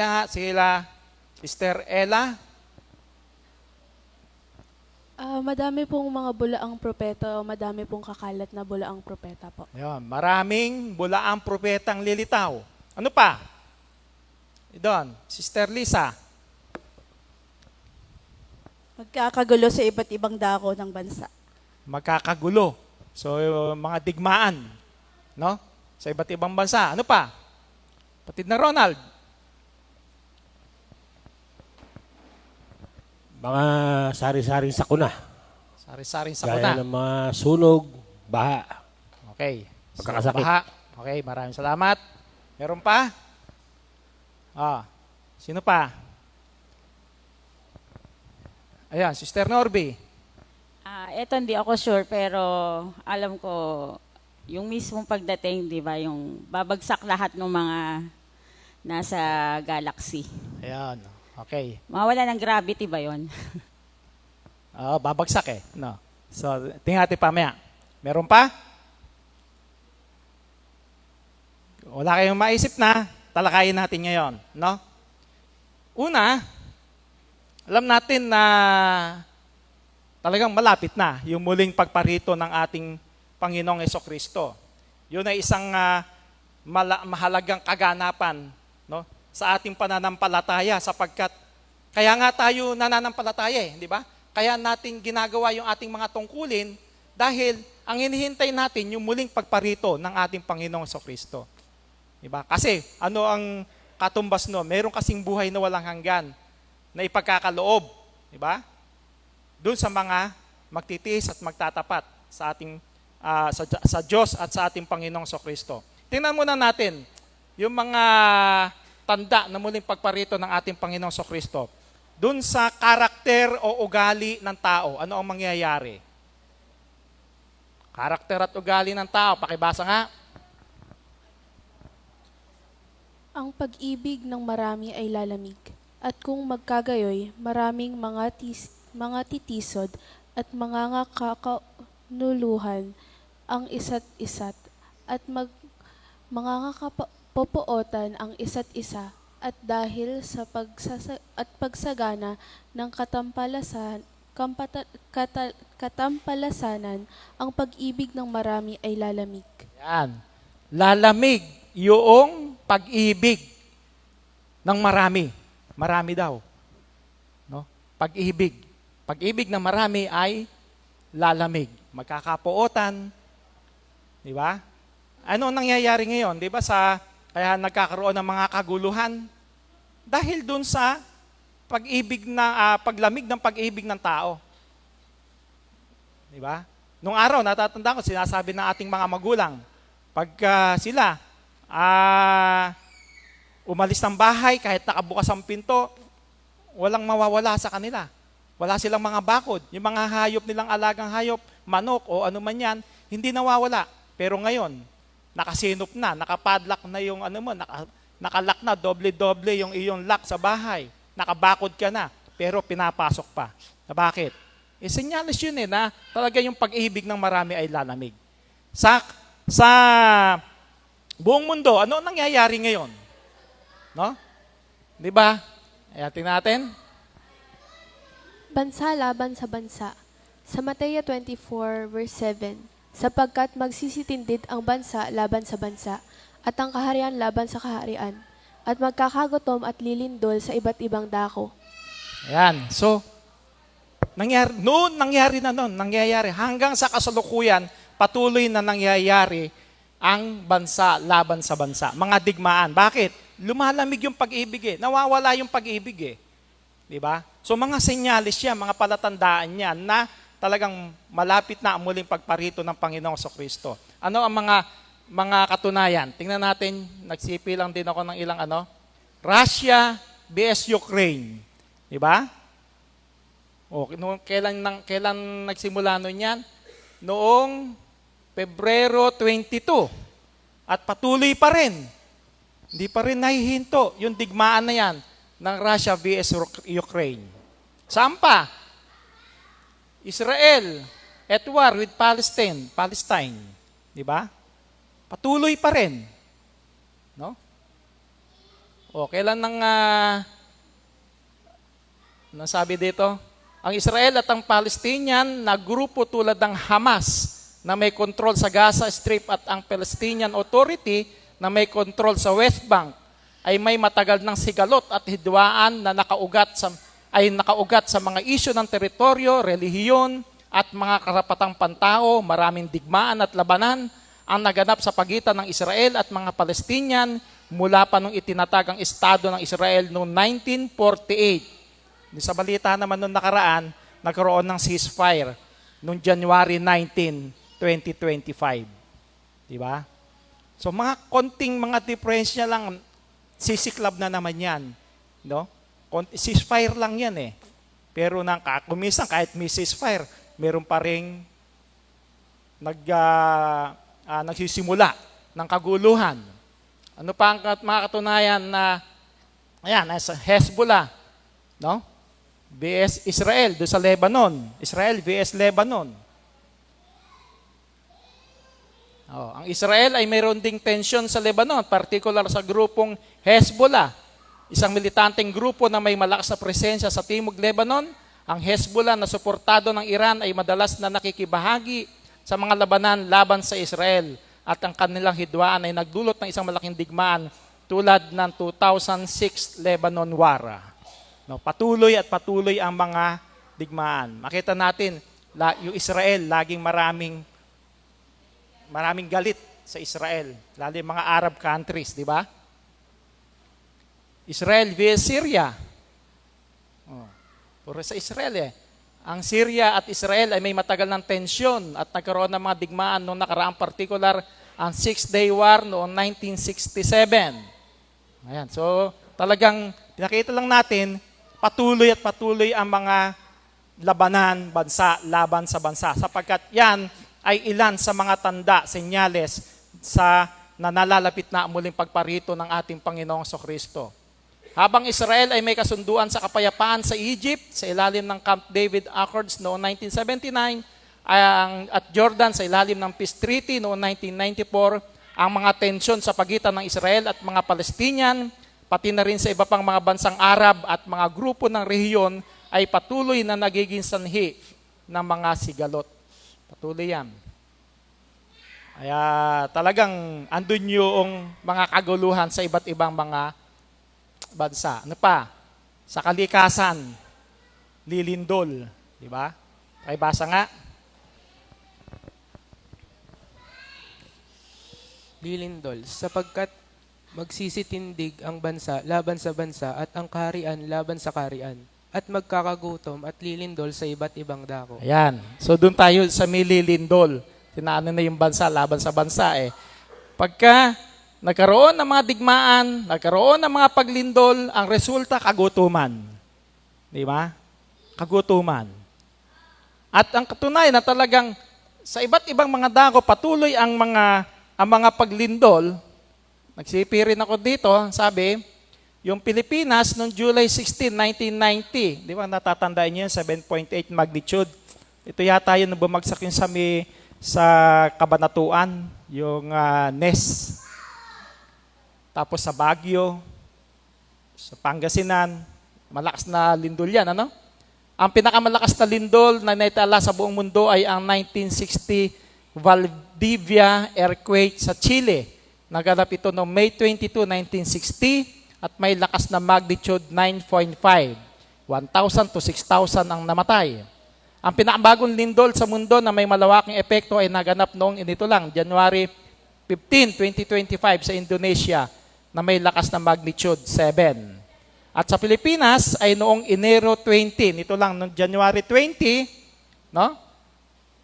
Kaya sila, Sister Ella, Ah, madami pong mga bulaang propeta o madami pong kakalat na bulaang propeta po. Ayun, maraming bulaang propetang lilitaw. Ano pa? Doon, Sister Lisa. Magkakagulo sa iba't ibang dako ng bansa. Magkakagulo. So, yung mga digmaan. No? Sa iba't ibang bansa. Ano pa? Patid na Ronald. Mga sari-saring sakuna. Sari-saring Gaya sakuna. ng mga sunog, baha. Okay. So, Pagkakasakit. baha. Okay, maraming salamat. Meron pa? Ah, sino pa? Ayan, Sister Norby. Ah, eto hindi ako sure pero alam ko yung mismong pagdating, 'di ba, yung babagsak lahat ng mga nasa galaxy. Ayan, okay. Mawala ng gravity ba 'yon? Oo, babagsak eh. No. So, tingnan natin pamaya. Meron pa? Wala kayong maisip na, talakayin natin ngayon. No? Una, alam natin na talagang malapit na yung muling pagparito ng ating Panginoong Yeso Kristo. Yun ay isang mala- mahalagang kaganapan no, sa ating pananampalataya sapagkat kaya nga tayo nananampalataya eh, di ba? Kaya natin ginagawa yung ating mga tungkulin dahil ang hinihintay natin yung muling pagparito ng ating Panginoong Kristo. Di ba? Kasi ano ang katumbas no? Meron kasing buhay na walang hanggan na ipagkakaloob, di ba? Doon sa mga magtitiis at magtatapat sa ating ah, sa, sa Diyos at sa ating Panginoong Kristo. Tingnan muna natin yung mga tanda na muling pagparito ng ating Panginoong Yeso Kristo. Doon sa karakter o ugali ng tao, ano ang mangyayari? Karakter at ugali ng tao, pakibasa nga. Ang pag-ibig ng marami ay lalamig. At kung magkagayoy, maraming mga, tis, mga titisod at mga ngakakanuluhan ang isa't isat at mag, mga ngakapopootan ang isa't isa at dahil sa pagsasa, at pagsagana ng katampalasan kampata, kata, katampalasanan ang pag-ibig ng marami ay lalamig. Yan. Lalamig yung pag-ibig ng marami. Marami daw. No? Pag-ibig. Pag-ibig ng marami ay lalamig. Magkakapuotan. Di ba? Ano ang nangyayari ngayon? Di ba sa kaya nagkakaroon ng mga kaguluhan? Dahil dun sa pag-ibig na ah, paglamig ng pag-ibig ng tao. Di ba? Nung araw, natatandaan ko, sinasabi ng ating mga magulang, pagka sila ah, umalis ng bahay, kahit nakabukas ang pinto, walang mawawala sa kanila. Wala silang mga bakod. Yung mga hayop nilang alagang hayop, manok o ano man yan, hindi nawawala. Pero ngayon, nakasinop na, nakapadlock na yung ano mo, naka, nakalock na, doble-doble yung iyong lock sa bahay. Nakabakod ka na, pero pinapasok pa. Na bakit? E senyalis yun eh, na talaga yung pag-ibig ng marami ay lalamig. Sa, sa buong mundo, ano ang nangyayari ngayon? No? Di ba? Ayan, tingnan natin. Bansa laban sa bansa. Sa Mateya 24 verse 7, sapagkat magsisitindid ang bansa laban sa bansa, at ang kaharian laban sa kaharian, at magkakagutom at lilindol sa iba't ibang dako. Ayan. So, nangyari, noon nangyari na noon, nangyayari. Hanggang sa kasalukuyan, patuloy na nangyayari ang bansa laban sa bansa. Mga digmaan. Bakit? Lumalamig yung pag-ibig eh. Nawawala yung pag-ibig eh. Di ba? So mga senyalis yan, mga palatandaan yan na talagang malapit na ang muling pagparito ng Panginoong sa Kristo. Ano ang mga mga katunayan? Tingnan natin, nagsipi lang din ako ng ilang ano. Russia vs Ukraine. Di ba? O, noong, kailan, nang, kailan nagsimula nun yan? Noong Pebrero 22. At patuloy pa rin. Hindi pa rin nahihinto yung digmaan na yan ng Russia vs Uk- Ukraine. Saan pa? Israel at war with Palestine, Palestine. Di ba? Patuloy pa rin. No? O, kailan nang ah, nasabi dito? Ang Israel at ang Palestinian na grupo tulad ng Hamas na may control sa Gaza Strip at ang Palestinian Authority na may control sa West Bank ay may matagal ng sigalot at hidwaan na nakaugat sa ay nakaugat sa mga isyu ng teritoryo, relihiyon at mga karapatang pantao, maraming digmaan at labanan ang naganap sa pagitan ng Israel at mga Palestinian mula pa nung itinatag ang Estado ng Israel noong 1948. Di Sa balita naman noong nakaraan, nagkaroon ng ceasefire noong January 19, 2025. Di ba? So mga konting mga diferensya lang, sisiklab na naman yan. No? Ceasefire lang yan eh. Pero nang kumisan kahit may ceasefire, meron pa ring nag, ah, ah, nagsisimula ng kaguluhan. Ano pa ang mga katunayan na ayan, nasa Hezbollah, no? VS Israel do sa Lebanon. Israel VS Lebanon. Oh, ang Israel ay mayroon ding tension sa Lebanon, particular sa grupong Hezbollah, isang militanteng grupo na may malakas na presensya sa Timog Lebanon. Ang Hezbollah na suportado ng Iran ay madalas na nakikibahagi sa mga labanan laban sa Israel at ang kanilang hidwaan ay nagdulot ng isang malaking digmaan tulad ng 2006 Lebanon War. No, patuloy at patuloy ang mga digmaan. Makita natin, la, yung Israel laging maraming maraming galit sa Israel, lalo yung mga Arab countries, di ba? Israel vs. Syria. Oh, puro sa Israel eh. Ang Syria at Israel ay may matagal ng tensyon at nagkaroon ng mga digmaan noong nakaraang particular ang Six-Day War noong 1967. Ayan, so talagang pinakita lang natin patuloy at patuloy ang mga labanan bansa laban sa bansa sapagkat yan ay ilan sa mga tanda, senyales sa na nalalapit na muling pagparito ng ating Panginoong Kristo. Habang Israel ay may kasunduan sa kapayapaan sa Egypt sa ilalim ng Camp David Accords noong 1979 ang, at Jordan sa ilalim ng Peace Treaty noong 1994, ang mga tensyon sa pagitan ng Israel at mga Palestinian, pati na rin sa iba pang mga bansang Arab at mga grupo ng rehiyon ay patuloy na nagiging sanhi ng mga sigalot. Patuloy yan. Kaya talagang andun yung mga kaguluhan sa iba't ibang mga bansa. Ano pa? Sa kalikasan, lilindol. Di ba? Ay basa nga. lilindol sapagkat magsisitindig ang bansa laban sa bansa at ang kaharian laban sa kaharian at magkakagutom at lilindol sa iba't ibang dako. Ayan. So doon tayo sa mililindol. Tinaano na yung bansa laban sa bansa eh. Pagka nagkaroon ng mga digmaan, nagkaroon ng mga paglindol, ang resulta kagutuman. Di ba? Kagutuman. At ang katunayan na talagang sa iba't ibang mga dako patuloy ang mga ang mga paglindol. Nagsipi rin ako dito, sabi, yung Pilipinas noong July 16, 1990, di ba natatandaan niyo yun, 7.8 magnitude. Ito yata yun bumagsak yung sa, sa Kabanatuan, yung ah, NES. Tapos sa Baguio, sa Pangasinan, malakas na lindol yan, ano? Ang pinakamalakas na lindol na naitala sa buong mundo ay ang 1960 Valdivia earthquake sa Chile. Naganap ito noong May 22, 1960 at may lakas na magnitude 9.5. 1,000 to 6,000 ang namatay. Ang pinakabagong lindol sa mundo na may malawaking epekto ay naganap noong inito lang, January 15, 2025 sa Indonesia na may lakas na magnitude 7. At sa Pilipinas ay noong Enero 20, nito lang noong January 20, no?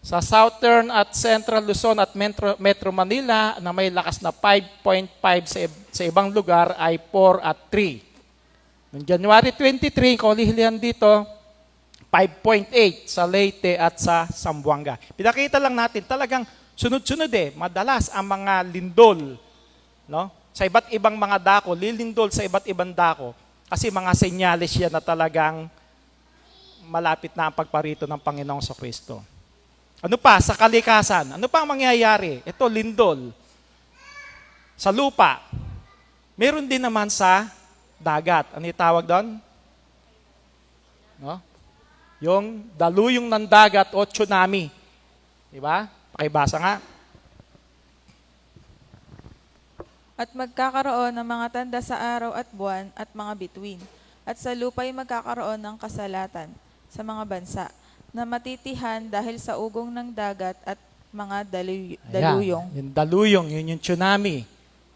Sa Southern at Central Luzon at Metro, Metro Manila na may lakas na 5.5 sa, sa ibang lugar ay 4 at 3. Noong January 23, kolihilihan dito, 5.8 sa Leyte at sa Zamboanga. Pinakita lang natin, talagang sunod-sunod eh, madalas ang mga lindol, no? Sa iba't ibang mga dako, lilindol sa iba't ibang dako, kasi mga senyales yan na talagang malapit na ang pagparito ng Panginoong sa Kristo. Ano pa? Sa kalikasan. Ano pa ang mangyayari? Ito, lindol. Sa lupa. Meron din naman sa dagat. Ano yung tawag doon? No? Yung daluyong ng dagat o tsunami. Di ba? Pakibasa nga. At magkakaroon ng mga tanda sa araw at buwan at mga bituin. At sa lupa'y magkakaroon ng kasalatan sa mga bansa na matitihan dahil sa ugong ng dagat at mga daluy- Ayan, daluyong. Yung daluyong, yun yung tsunami.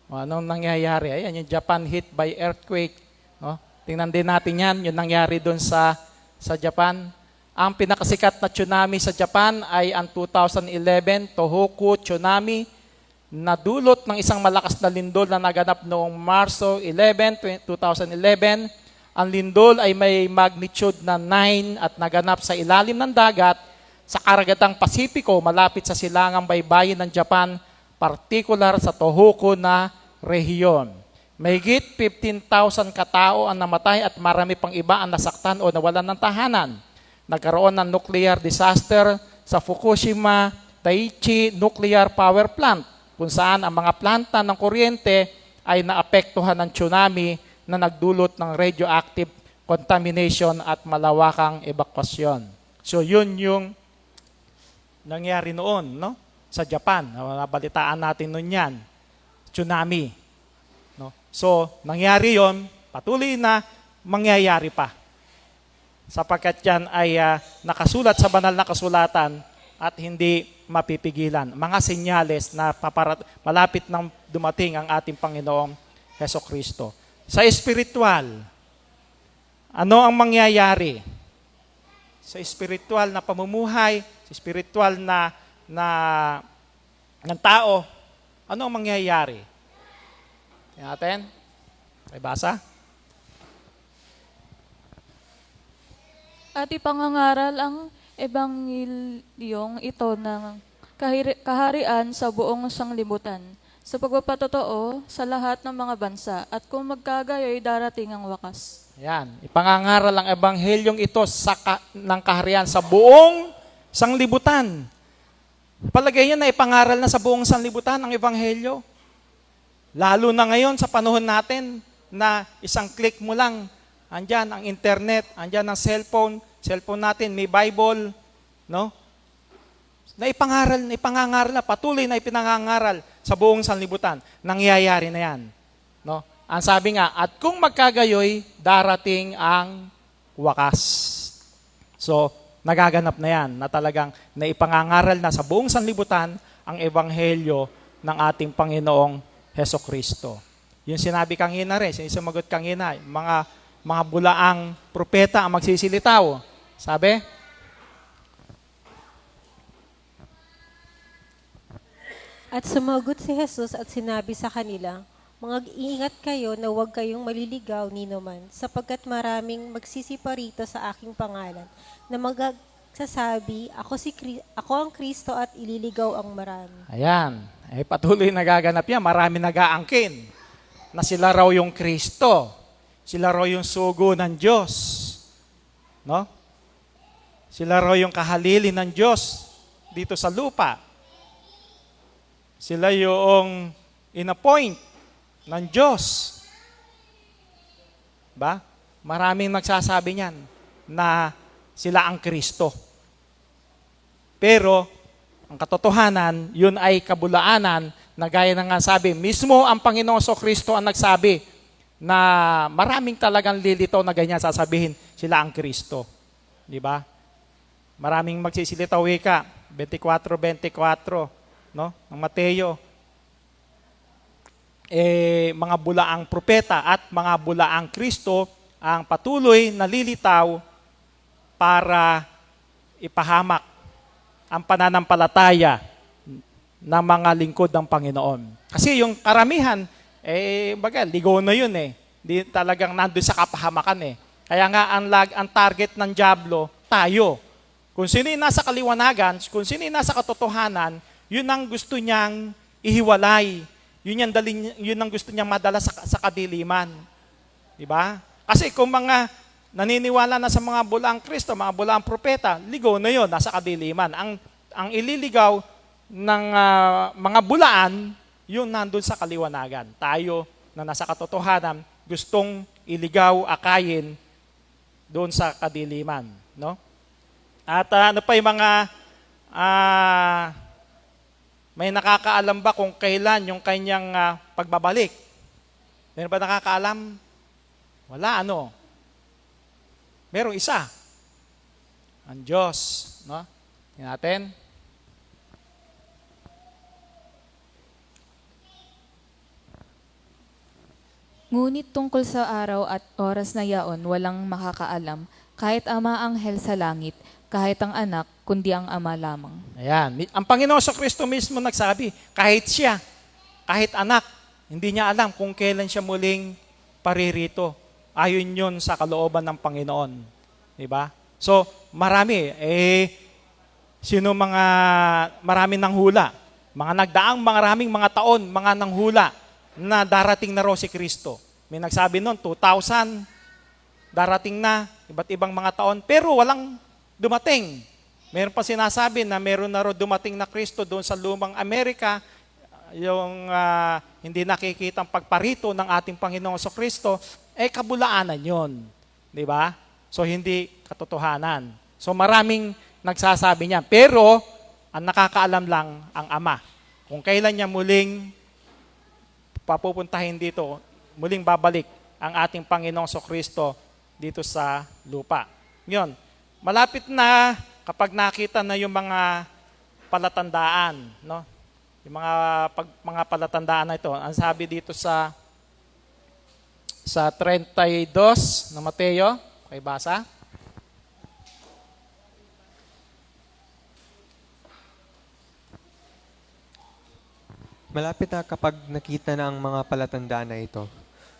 O, anong nangyayari? Ayan, yung Japan hit by earthquake. No? Tingnan din natin yan, yung nangyari doon sa, sa Japan. Ang pinakasikat na tsunami sa Japan ay ang 2011 Tohoku Tsunami na dulot ng isang malakas na lindol na naganap noong Marso 11, 2011. Ang lindol ay may magnitude na 9 at naganap sa ilalim ng dagat sa karagatang Pasipiko malapit sa silangang baybayin ng Japan, partikular sa Tohoku na rehiyon. Mahigit 15,000 katao ang namatay at marami pang iba ang nasaktan o nawalan ng tahanan. Nagkaroon ng nuclear disaster sa Fukushima Daiichi Nuclear Power Plant kung saan ang mga planta ng kuryente ay naapektuhan ng tsunami na nagdulot ng radioactive contamination at malawakang evakuasyon. So yun yung nangyari noon, no? Sa Japan, nabalitaan natin noon yan. Tsunami. No? So, nangyari yon, patuloy na mangyayari pa. Sapagkat yan ay ah, nakasulat sa banal na kasulatan at hindi mapipigilan. Mga senyales na paparat- malapit nang dumating ang ating Panginoong Heso Kristo. Sa espiritual, ano ang mangyayari? Sa espiritual na pamumuhay, sa espiritual na na ng tao, ano ang mangyayari? Tingnan natin. May basa? At ipangangaral ang ebanghilyong ito ng kaharian sa buong sanglibutan sa pagpapatotoo sa lahat ng mga bansa at kung magkagayoy darating ang wakas. Yan. Ipangangaral ang ebanghelyong ito sa ka- ng kaharian sa buong sanglibutan. Palagay nyo na ipangaral na sa buong sanlibutan ang ebanghelyo. Lalo na ngayon sa panahon natin na isang click mo lang, andyan ang internet, andyan ang cellphone, cellphone natin, may Bible, no? Na ipangaral, na ipangangaral na, patuloy na ipinangangaral sa buong sanlibutan. Nangyayari na yan. No? Ang sabi nga, at kung magkagayoy, darating ang wakas. So, nagaganap na yan na talagang naipangangaral na sa buong sanlibutan ang ebanghelyo ng ating Panginoong Heso Kristo. Yung sinabi kanina rin, sinasagot kanina, mga mga bulaang propeta ang magsisilitaw. Sabi? At sumagot si Jesus at sinabi sa kanila, Mga iingat kayo na huwag kayong maliligaw ni naman, sapagkat maraming magsisipa rito sa aking pangalan, na magsasabi, ako, si, Kri- ako ang Kristo at ililigaw ang marami. Ayan. Eh, patuloy nagaganap yan. Marami nag-aangkin na sila raw yung Kristo. Sila raw yung sugo ng Diyos. No? Sila raw yung kahalili ng Diyos dito sa lupa. Sila yung inappoint ng Diyos. Ba? Maraming nagsasabi niyan na sila ang Kristo. Pero ang katotohanan, yun ay kabulaanan na gaya ng nga sabi, mismo ang Panginoong So Kristo ang nagsabi na maraming talagang lilitaw na ganyan sasabihin sila ang Kristo. Di ba? Maraming magsisilitaw wika, 24-24, no? Ang Mateo. Eh, mga bulaang propeta at mga bulaang Kristo ang patuloy na lilitaw para ipahamak ang pananampalataya ng mga lingkod ng Panginoon. Kasi yung karamihan, eh, baga, ligaw na yun eh. Di talagang nandun sa kapahamakan eh. Kaya nga, ang, lag, ang target ng Diablo, tayo. Kung sino yung nasa kaliwanagan, kung sino yung nasa katotohanan, yun ang gusto niyang ihiwalay. Yun ang, dali, yun ang gusto niyang madala sa, sa kadiliman. Di ba? Kasi kung mga naniniwala na sa mga bulaang Kristo, mga bulaang propeta, ligaw na yon nasa kadiliman. Ang, ang ililigaw ng ah, mga bulaan, yun nandun sa kaliwanagan. Tayo na nasa katotohanan, gustong iligaw, akayin doon sa kadiliman, no? At ah, ano pa yung mga ah, may nakakaalam ba kung kailan yung kanyang ah, pagbabalik? Meron ba nakakaalam? Wala, ano? Merong isa. Ang Diyos, no? Tingnan natin. Ngunit tungkol sa araw at oras na yaon, walang makakaalam, kahit ama anghel sa langit, kahit ang anak, kundi ang ama lamang. Ayan. Ang Panginoon sa Kristo mismo nagsabi, kahit siya, kahit anak, hindi niya alam kung kailan siya muling paririto. Ayon yun sa kalooban ng Panginoon. Di ba? So, marami. Eh, sino mga marami ng hula? Mga nagdaang maraming mga taon, mga nanghula na darating na raw si Kristo. May nagsabi noon, 2,000, darating na, iba't ibang mga taon, pero walang dumating. Meron pa sinasabi na meron na raw dumating na Kristo doon sa lumang Amerika, yung ah, hindi nakikitang pagparito ng ating Panginoon sa Kristo, eh kabulaanan yon, Di ba? So hindi katotohanan. So maraming nagsasabi niya. Pero ang nakakaalam lang ang Ama. Kung kailan niya muling papupuntahin dito, muling babalik ang ating Panginoong so Kristo dito sa lupa. Yun. Malapit na kapag nakita na yung mga palatandaan, no? Yung mga pag, mga palatandaan na ito. Ang sabi dito sa sa 32 na Mateo, kay basa. Malapit na kapag nakita na ang mga palatandaan na ito.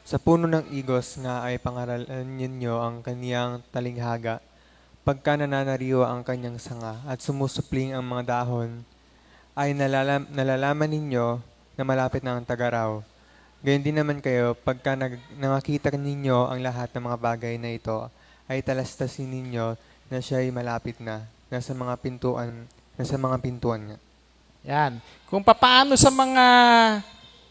Sa puno ng igos nga ay pangaralan ninyo ang kaniyang talinghaga, pagka nananariwa ang kanyang sanga at sumusupling ang mga dahon, ay nalalam, nalalaman ninyo na malapit na ang tagaraw. Gayon din naman kayo, pagka nag, nakakita ninyo ang lahat ng mga bagay na ito, ay talastasin ninyo na siya ay malapit na, nasa mga pintuan, nasa mga pintuan nga. Yan. Kung papaano sa mga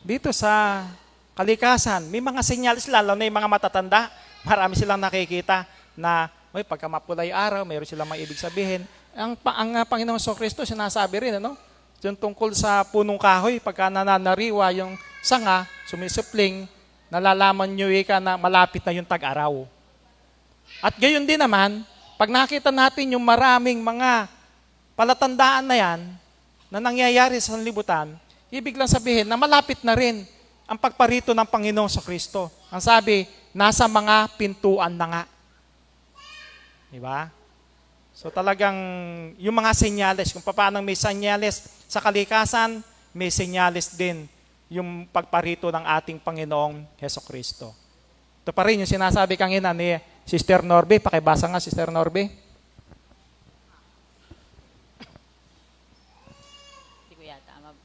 dito sa kalikasan, may mga senyales lalo na yung mga matatanda. Marami silang nakikita na may pagka mapulay araw, mayroon silang mga ibig sabihin. Ang, ang uh, Panginoong So Kristo sinasabi rin, ano? Yung tungkol sa punong kahoy, pagka nananariwa yung sanga, sumisupling, nalalaman nyo ika na malapit na yung tag-araw. At gayon din naman, pag nakita natin yung maraming mga palatandaan na yan, na nangyayari sa libutan, ibig lang sabihin na malapit na rin ang pagparito ng Panginoong sa Kristo. Ang sabi, nasa mga pintuan na nga. Di ba? So talagang yung mga senyales, kung paano may senyales sa kalikasan, may senyales din yung pagparito ng ating Panginoong Heso Kristo. Ito pa rin yung sinasabi kanina ni Sister Norby. Pakibasa nga, Sister Norby. Hindi ko yata ma-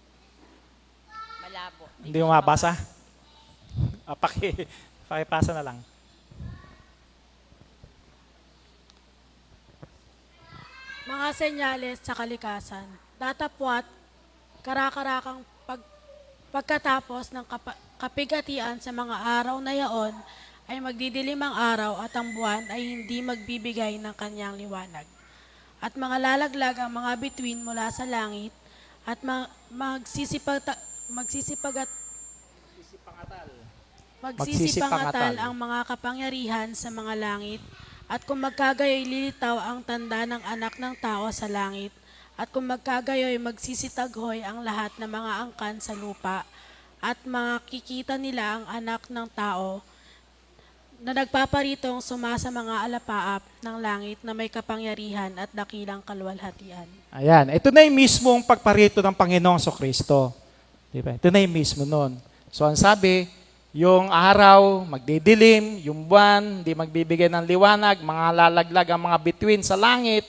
malabo. Hindi mo mabasa? Ah, paki, pakipasa na lang. Mga senyales sa kalikasan. Datapwat, karakarakang pag, pagkatapos ng kapa, kapigatian sa mga araw na yaon, ay magdidilim ang araw at ang buwan ay hindi magbibigay ng kanyang liwanag. At mga lalaglag ang mga bituin mula sa langit at ma- magsisipag magsisipag at Magsisipangatal. magsisipangatal ang mga kapangyarihan sa mga langit at kung magkagayoy lilitaw ang tanda ng anak ng tao sa langit at kung magkagayoy magsisitaghoy ang lahat ng mga angkan sa lupa at makikita nila ang anak ng tao na nagpaparitong sumasa mga alapaap ng langit na may kapangyarihan at dakilang kalwalhatian. Ayan. Ito na yung mismong pagparito ng Panginoong so Kristo. Di ba? Ito na yung mismo nun. So, ang sabi, yung araw, magdidilim, yung buwan, hindi magbibigay ng liwanag, mga lalaglag ang mga bituin sa langit.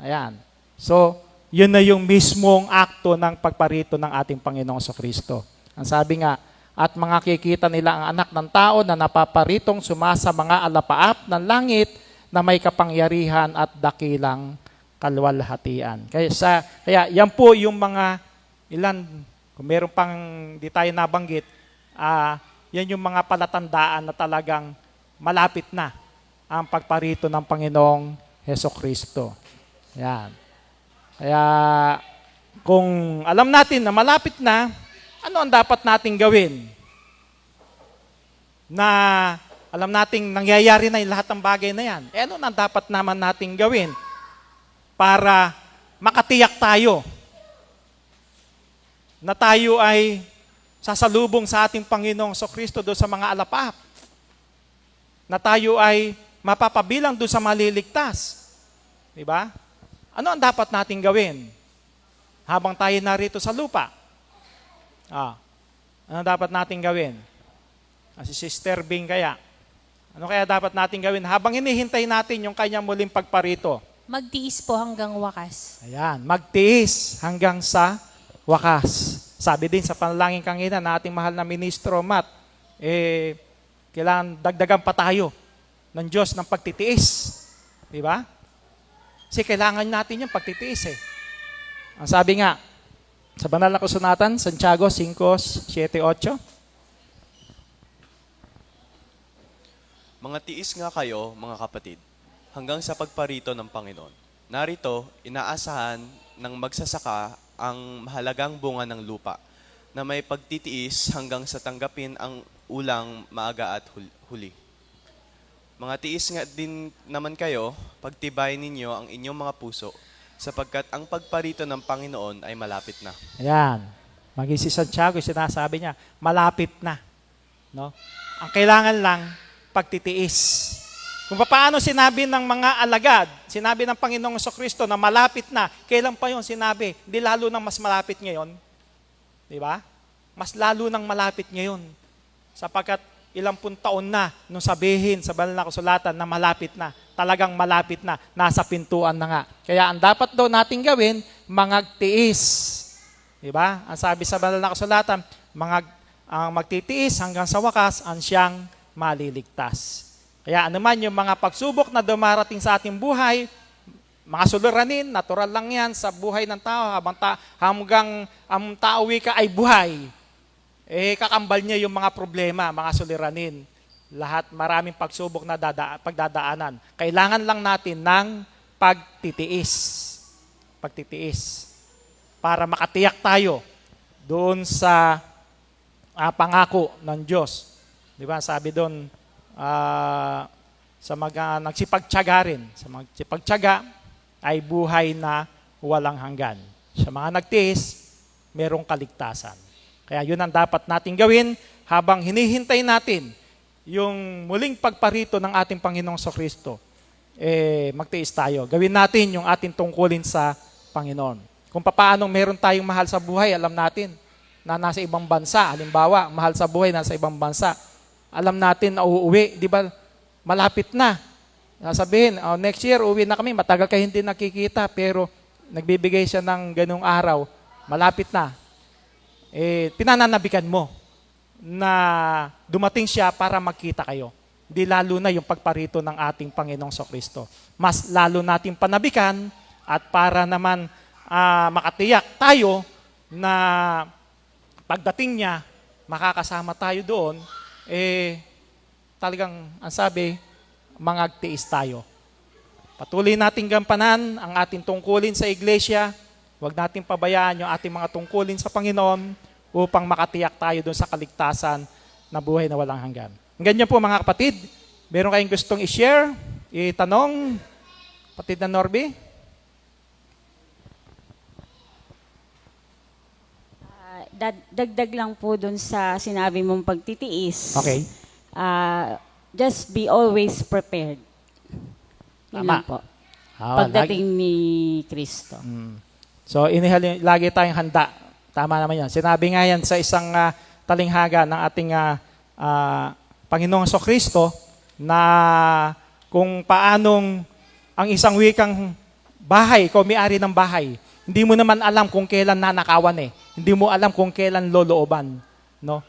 Ayan. So, yun na yung mismong akto ng pagparito ng ating Panginoong so Kristo. Ang sabi nga, at mga kikita nila ang anak ng tao na napaparitong sumasa mga alapaap ng langit na may kapangyarihan at dakilang kalwalhatian. Kaya, sa, kaya yan po yung mga ilan, kung meron pang di tayo nabanggit, ah, yan yung mga palatandaan na talagang malapit na ang pagparito ng Panginoong Heso Kristo. Yan. Kaya kung alam natin na malapit na, ano ang dapat nating gawin? Na alam nating nangyayari na yung lahat ng bagay na yan. Eh ano ang dapat naman nating gawin para makatiyak tayo na tayo ay sasalubong sa ating Panginoong Kristo doon sa mga alapap. Na tayo ay mapapabilang doon sa maliligtas. Di ba? Ano ang dapat nating gawin habang tayo narito sa lupa? Ah, ano dapat nating gawin? Ah, si Sister Bing kaya. Ano kaya dapat nating gawin habang hinihintay natin yung kanyang muling pagparito? Magtiis po hanggang wakas. Ayan, magtiis hanggang sa wakas. Sabi din sa panalangin kanina na ating mahal na ministro Matt, eh, kailangan dagdagan pa tayo ng Diyos ng pagtitiis. Di ba? Kasi kailangan natin yung pagtitiis eh. Ang sabi nga, sa banal na kasunatan, Santiago 5, 7, 8, Mga tiis nga kayo, mga kapatid, hanggang sa pagparito ng Panginoon. Narito, inaasahan ng magsasaka ang mahalagang bunga ng lupa na may pagtitiis hanggang sa tanggapin ang ulang maaga at hul- huli. Mga tiis nga din naman kayo, pagtibayin ninyo ang inyong mga puso sapagkat ang pagparito ng Panginoon ay malapit na. Ayan. Maging si Santiago, sinasabi niya, malapit na. No? Ang kailangan lang, pagtitiis. Kung paano sinabi ng mga alagad, sinabi ng Panginoong Kristo na malapit na, kailan pa yon sinabi? Hindi lalo nang mas malapit ngayon. Di ba? Mas lalo nang malapit ngayon. Sapagkat ilang pun taon na nung sabihin sa banal na kasulatan na malapit na. Talagang malapit na. Nasa pintuan na nga. Kaya ang dapat daw nating gawin, mangagtiis. Di ba? Ang sabi sa banal na kasulatan, mga ang magtitiis hanggang sa wakas ang siyang maliligtas. Kaya anuman yung mga pagsubok na dumarating sa ating buhay, mga suliranin, natural lang yan sa buhay ng tao habang ta- hanggang ang tao ka ay buhay. Eh, kakambal niya yung mga problema, mga suliranin. Lahat, maraming pagsubok na dada- pagdadaanan. Kailangan lang natin ng pagtitiis. Pagtitiis. Para makatiyak tayo doon sa ah, pangako ng Diyos. Di ba? Sabi doon, ah, sa mga nagsipagtyaga rin, sa magsipagtyaga ay buhay na walang hanggan. Sa mga nagtiis, merong kaligtasan. Kaya yun ang dapat nating gawin habang hinihintay natin yung muling pagparito ng ating Panginoong Kristo. Eh, magtiis tayo. Gawin natin yung ating tungkulin sa Panginoon. Kung paano meron tayong mahal sa buhay, alam natin na nasa ibang bansa. Halimbawa, mahal sa buhay nasa ibang bansa. Alam natin na uuwi, di ba? Malapit na. Sasabihin, oh, next year uwi na kami, matagal kayo hindi nakikita, pero nagbibigay siya ng ganung araw, malapit na. Eh, pinananabikan mo na dumating siya para magkita kayo. Di lalo na yung pagparito ng ating Panginoong Kristo. Mas lalo nating panabikan at para naman ah, makatiyak tayo na pagdating niya, makakasama tayo doon, eh, talagang, ang sabi, mangagtiis tayo. Patuloy nating gampanan ang ating tungkulin sa iglesia. Huwag nating pabayaan yung ating mga tungkulin sa Panginoon upang makatiyak tayo doon sa kaligtasan na buhay na walang hanggan. Ganyan po mga kapatid. Meron kayong gustong i-share, itanong, kapatid na Norby? Dag- dagdag lang po dun sa sinabi mong pagtitiis. Okay. Ah, just be always prepared. Yun Tama. lang po. Ah, Pagdating ni Kristo. Mm. So, inihali, lagi tayong handa. Tama naman yan. Sinabi nga yan sa isang ah, talinghaga ng ating ah, ah, Panginoong Kristo na kung paanong ang isang wikang bahay, ikaw may-ari ng bahay, hindi mo naman alam kung kailan nanakawan eh. Hindi mo alam kung kailan lolooban. No?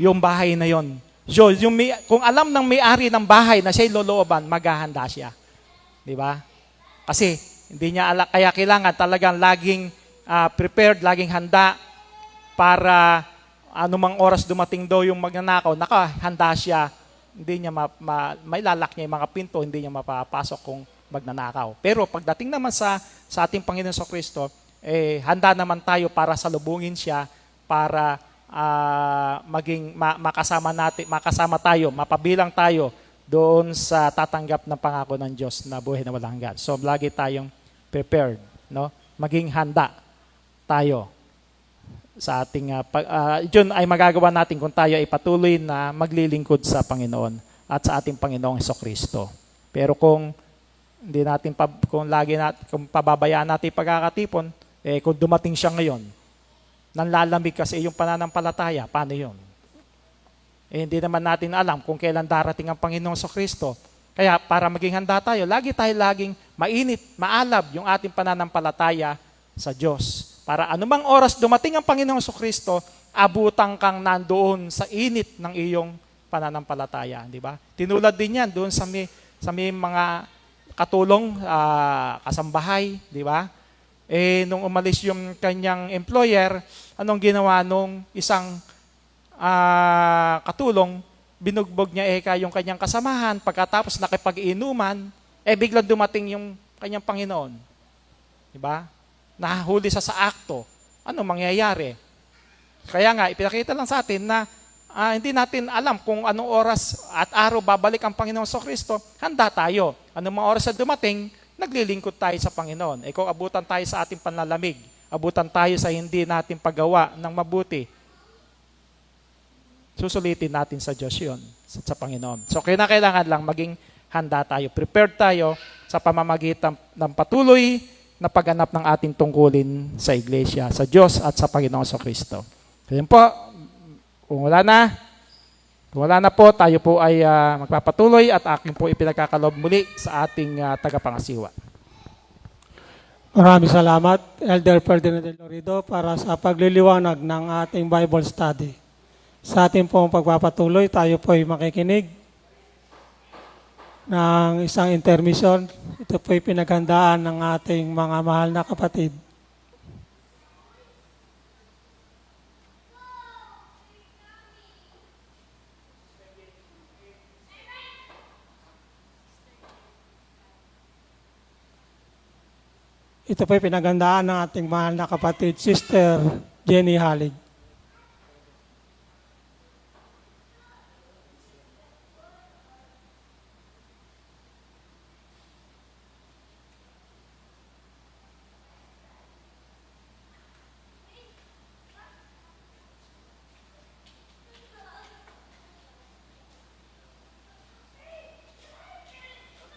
Yung bahay na yon. So, yung may, kung alam ng may-ari ng bahay na siya'y lolooban, maghahanda siya. Di ba? Kasi hindi niya ala, kaya kailangan talagang laging ah, prepared, laging handa para anumang oras dumating daw yung magnanakaw, naka, handa siya hindi niya ma, ma, may lalak niya yung mga pinto, hindi niya mapapasok kung magnanakaw. Pero pagdating naman sa sa ating Panginoon sa Kristo, eh handa naman tayo para salubungin siya para ah, maging ma- makasama natin, makasama tayo, mapabilang tayo doon sa tatanggap ng pangako ng Diyos na buhay na walang hanggan. So lagi tayong prepared, no? Maging handa tayo sa ating uh, pag, ah, yun ay magagawa natin kung tayo ay patuloy na maglilingkod sa Panginoon at sa ating Panginoong Kristo. Pero kung hindi natin pa, kung lagi natin kung pababayaan natin pagkakatipon, eh kung dumating siya ngayon, nanlalamig kasi yung pananampalataya, paano yun? Eh, hindi naman natin alam kung kailan darating ang Panginoong sa Kristo. Kaya para maging handa tayo, lagi tayo laging mainit, maalab yung ating pananampalataya sa Diyos. Para anumang oras dumating ang Panginoong sa Kristo, abutan kang nandoon sa init ng iyong pananampalataya, di ba? Tinulad din yan doon sa may, sa may mga katulong, ah, kasambahay, di ba? Eh, nung umalis yung kanyang employer, anong ginawa nung isang ah, katulong, binugbog niya eka yung kanyang kasamahan, pagkatapos nakipag-inuman, eh biglang dumating yung kanyang Panginoon. Di ba? Nahuli sa sa akto. Ano mangyayari? Kaya nga, ipinakita lang sa atin na ah, hindi natin alam kung anong oras at araw babalik ang Panginoon sa Kristo, handa tayo. Mga oras na dumating, naglilingkod tayo sa Panginoon. E kung abutan tayo sa ating panlalamig, abutan tayo sa hindi natin paggawa ng mabuti, susulitin natin sa Diyos yun, sa, Panginoon. So, kailangan lang maging handa tayo, prepared tayo sa pamamagitan ng patuloy na pagganap ng ating tungkulin sa iglesia, sa Diyos at sa Panginoon sa Kristo. Kaya po, kung wala na, wala na po, tayo po ay ah, magpapatuloy at aking po ipinagkakalob muli sa ating ah, tagapangasiwa. Maraming salamat, Elder Ferdinand Del Lorido, para sa pagliliwanag ng ating Bible study. Sa ating pong pagpapatuloy, tayo po ay makikinig ng isang intermission. Ito po ay pinaghandaan ng ating mga mahal na kapatid. Ito po ay pinaghandaan ng ating mahal na kapatid, Sister Jenny Halig.